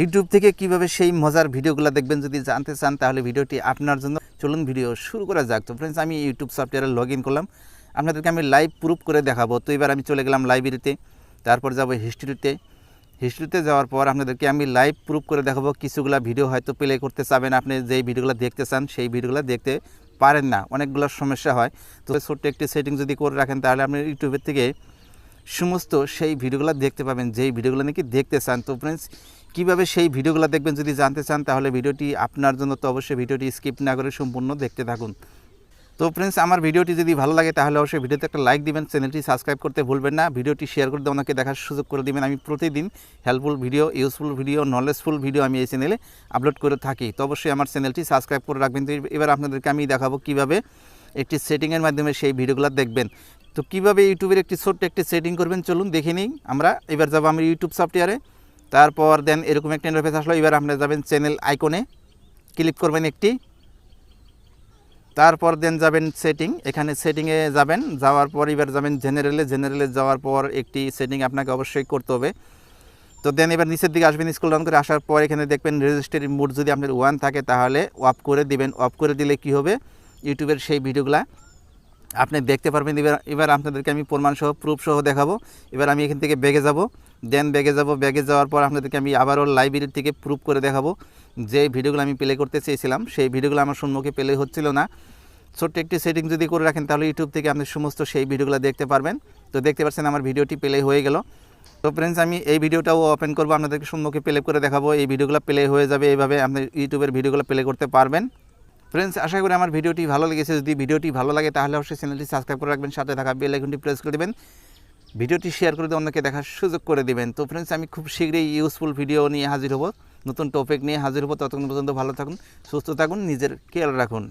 YouTube থেকে কীভাবে সেই মজার ভিডিওগুলো দেখবেন যদি জানতে চান, তাহলে ভিডিওটি আপনার জন্য। চলুন ভিডিও শুরু করা যাক। তো ফ্রেন্ডস আমি ইউটিউব সফটওয়্যারে লগ ইন করলাম। আপনাদেরকে আমি লাইভ প্রুফ করে দেখাবো। তো এবার আমি চলে গেলাম লাইব্রেরিতে তারপর যাব হিস্ট্রিতে হিস্ট্রিতে যাওয়ার পর আপনাদেরকে আমি লাইভ প্রুফ করে দেখাবো কিছুগুলা ভিডিও হয়তো প্লে করতে চাবেন আপনি, যেই ভিডিওগুলো দেখতে চান, সেই ভিডিওগুলো দেখতে পারেন না। অনেকগুলো সমস্যা হয়। তো ছোট্ট একটি সেটিং যদি করে রাখেন, তাহলে আপনি ইউটিউবের থেকে সমস্ত সেই ভিডিওগুলো দেখতে পাবেন। যেই ভিডিওগুলো নাকি দেখতে চান। তো ফ্রেন্ডস কীভাবে সেই ভিডিওগুলো দেখবেন যদি জানতে চান, তাহলে ভিডিওটি আপনার জন্য তো অবশ্যই ভিডিওটি স্কিপ না করে সম্পূর্ণ দেখতে থাকুন। তো ফ্রেন্ডস আমার ভিডিওটি যদি ভালো লাগে, তাহলে অবশ্যই ভিডিওতে একটা লাইক দিবেন চ্যানেলটি সাবস্ক্রাইব করতে ভুলবেন না। ভিডিওটি শেয়ার করে দিয়ে ওনাকে দেখার সুযোগ করে দিবেন। আমি প্রতিদিন helpful video useful video knowledgeful video আমি এই চ্যানেলে আপলোড করে থাকি। তো অবশ্যই আমার চ্যানেলটি সাবস্ক্রাইব করে রাখবেন। তো এবার আপনাদেরকে আমি দেখাবো কীভাবে একটি সেটিংয়ের মাধ্যমে সেই ভিডিওগুলো দেখবেন। তো কীভাবে ইউটিউবের একটি ছোট্ট একটি সেটিং করবেন, চলুন দেখে নিই। আমরা এবার যাব আমি ইউটিউব সফটওয়্যারে তারপর দেন এরকম একটা ইন্টারফেস আসলো, এবার আপনারা যাবেন চ্যানেল আইকনে ক্লিক করবেন একটি। তারপর দেন যাবেন সেটিং এখানে সেটিংয়ে যাবেন, যাওয়ার পর এবার যাবেন জেনারেলে জেনারেলে যাওয়ার পর একটি সেটিং আপনাকে অবশ্যই করতে হবে। তো দেন এবার নিচের দিকে আসবেন স্কুল ডাউন করে আসার পর এখানে দেখবেন রেজিস্ট্রি মোড যদি আপনার ওয়ান থাকে, তাহলে অফ করে দিবেন। অফ করে দিলে কি হবে? ইউটিউবের সেই ভিডিওগুলা আপনি দেখতে পারবেন। এবার এবার আপনাদেরকে আমি প্রমাণ সহ প্রুফ দেখাবো। এবার আমি এখান থেকে বেগে যাব। দেন ব্যাগে যাব, ব্যাগে যাওয়ার পর আপনাদেরকে আমি আবারও লাইব্রেরির থেকে প্রুফ করে দেখাবো। যে ভিডিওগুলো আমি প্লে করতে চেয়েছিলাম, সেই ভিডিওগুলো আমার সম্মুখে প্লে হচ্ছিল না। ছোট্ট একটি সেটিং যদি করে রাখেন, তাহলে ইউটিউব থেকে আপনি সমস্ত সেই ভিডিওগুলো দেখতে পারবেন। তো দেখতে পাচ্ছেন আমার ভিডিওটি প্লে হয়ে গেল। তো ফ্রেন্ডস আমি এই ভিডিওটাও ওপেন করব, আপনাদেরকে সম্মুখে প্লে করে দেখাবো। এই ভিডিওগুলো প্লে হয়ে যাবে, এইভাবে আপনি ইউটিউবের ভিডিওগুলো প্লে করতে পারবেন। ফ্রেন্ডস আশা করি আমার ভিডিওটি ভালো লেগেছে। যদি ভিডিওটি ভালো লাগে, তাহলে অবশ্যই চ্যানেলটি সাবস্ক্রাইব করে রাখবেন। সাথে থাকা বেল আইকনটি প্রেস করে দেবেন। ভিডিওটি শেয়ার করে দিয়ে অন্যকে দেখার সুযোগ করে দিবেন। তো ফ্রেন্ডস আমি খুব শীঘ্রই ইউজফুল ভিডিও নিয়ে হাজির হব। নতুন টপিক নিয়ে হাজির হব। ততক্ষণ পর্যন্ত ভালো থাকুন, সুস্থ থাকুন, নিজের খেয়াল রাখুন।